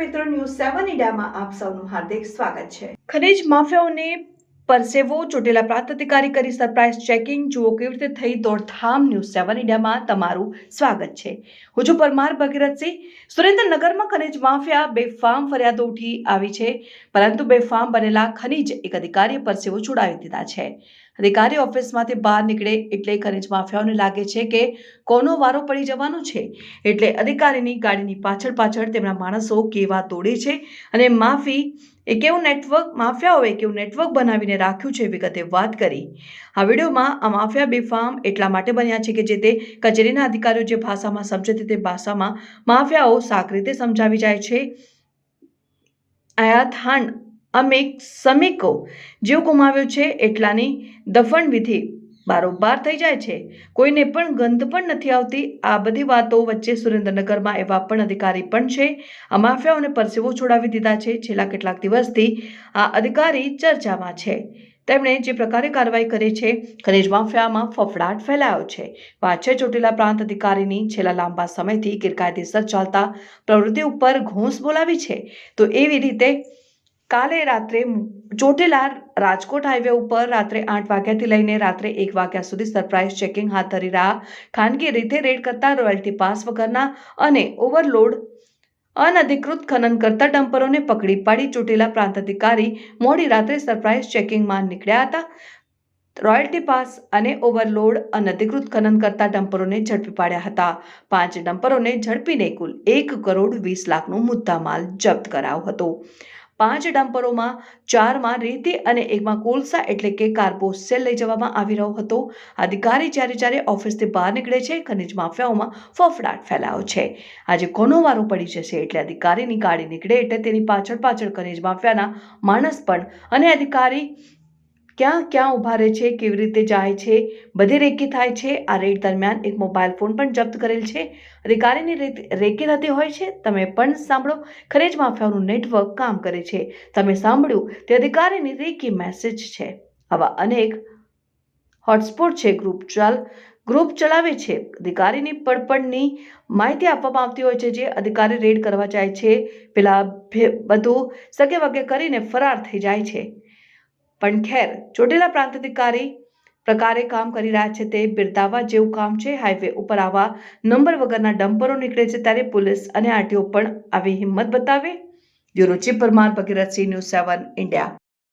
ઇન્ડિયામાં આપ સૌનું હાર્દિક સ્વાગત છે. ખનીજ માફિયાઓને પરસેવો ચોટેલા પ્રાંત અધિકારી કરી સરપ્રાઇઝ ચેકિંગ. જુઓ કેવી રીતે થઈ દોડધામ ન્યૂઝ સેવન ઇન્ડિયામાં તમારું સ્વાગત છે. હું છું પરમાર ભગીરથસિંહ. સુરેન્દ્રનગરમાં ખનીજ માફિયા બેફામ ફરિયાદો ઉઠી આવી છે. પરંતુ બેફામ બનેલા ખનીજ એક અધિકારીએ પરસેવો છોડાવી દીધા છે. અધિકારી ઓફિસમાંથી બહાર નીકળે એટલે ખનીજ માફિયાઓને લાગે છે કે કોનો વારો પડી જવાનો છે. એટલે અધિકારીની ગાડીની પાછળ પાછળ તેમના માણસો કેવા તોડે છે અને માફી એ કેવું નેટવર્ક, માફિયાઓએ કેવું નેટવર્ક બનાવીને રાખ્યું છે વિગતે વાત કરી. આ વિડીયોમાં આ માફિયા બેફામ એટલા માટે બન્યા છે કે જે તે કચેરીના અધિકારીઓ જે ભાષામાં સમજે તે ભાષામાં માફિયાઓ સાક રીતે સમજાવી જાય છે. આયાત હાન અમેક સમીકો જીવ ગુમાવ્યો છે એટલાની દફન વિધિ બારોબાર થઈ જાય છે. કોઈને પણ ગંધ પણ નથી આવતી. આ બધી વાતો વચ્ચે સુરેન્દ્રનગરમાં એવા પણ અધિકારી પણ છે. આ માફિયાઓને પરસેવો છોડાવી દીધા છે. છેલ્લા કેટલાક દિવસથી આ અધિકારી ચર્ચામાં છે. તેમણે જે પ્રકારે કાર્યવાહી કરી છે, ખનીજ માફિયામાં ફફડાટ ફેલાયો છે. પાછળ ચોટીલા પ્રાંત અધિકારીની છેલ્લા લાંબા સમયથી ગેરકાયદેસર ચાલતા પ્રવૃત્તિ ઉપર ઘોંસ બોલાવી છે. તો એવી રીતે કાલે રાત્રે ચોટીલા રાજકોટ હાઈવે ઉપર રાત્રે આઠ વાગ્યાથી લઈને રાત્રે એક વાગ્યા સુધી સરપ્રાઇઝ ચેકિંગ હાથ ધરી રહ્યા. ખાનગી રીતે રેડ કરતા રોયલ્ટી પાસ વગરના અને ઓવરલોડ અનધિકૃત ખનન કરતા ડમ્પરોને પકડી પાડી ચોટીલા પ્રાંત અધિકારી મોડી રાત્રે સરપ્રાઇઝ ચેકિંગમાં નીકળ્યા હતા. રોયલ્ટી પાસ અને ઓવરલોડ અનધિકૃત ખનન કરતા ડમ્પરોને ઝડપી પાડ્યા હતા. પાંચ ડમ્પરોને ઝડપીને કુલ એક કરોડ વીસ લાખનો મુદ્દામાલ જપ્ત કરાયો હતો. પાંચ ડમ્પરોમાં ચારમાં રેતી અને એકમાં કોલસા એટલે કે કાર્બોસેલ લઈ જવામાં આવી રહ્યો હતો. અધિકારી જ્યારે જ્યારે ઓફિસથી બહાર નીકળે છે, ખનિજ માફિયાઓમાં ફફડાટ ફેલાયો છે. આજે કોનો વારો પડી જશે એટલે અધિકારીની ગાડી નીકળે એટલે તેની પાછળ પાછળ ખનિજ માફિયાના માણસ પણ અને અધિકારી ક્યાં ક્યાં ઊભા રહે છે, કેવી રીતે જાય છે, બધી રેકી થાય છે. આ રેડ દરમિયાન એક મોબાઈલ ફોન પણ જપ્ત કરેલ છે. અધિકારીની રેકી થતી હોય છે, તમે પણ સાંભળો. ખરેજ માફિયાનું નેટવર્ક કામ કરે છે. તમે સાંભળ્યું, તે અધિકારીની રેકી મેસેજ છે. આવા અનેક હોટસ્પોટ છે ગ્રુપ ચાલ ગ્રુપ ચલાવે છે. અધિકારીની પડપડની માહિતી આપવામાં આવતી હોય છે, જે અધિકારી રેડ કરવા જાય છે. પેલા બધું સગે વગે કરીને ફરાર થઈ જાય છે. પણ ખેર, ચોટીલા પ્રાંત અધિકારી પ્રકારે કામ કરી રહ્યા છે તે બિરદાવા જેવું કામ છે. હાઈવે ઉપર આવા નંબર વગરના ડમ્પરો નીકળે છે ત્યારે પોલીસ અને આરટીઓ પણ આવી હિંમત બતાવે. Bureau chief Parmar Bhagirathsinh news seven India.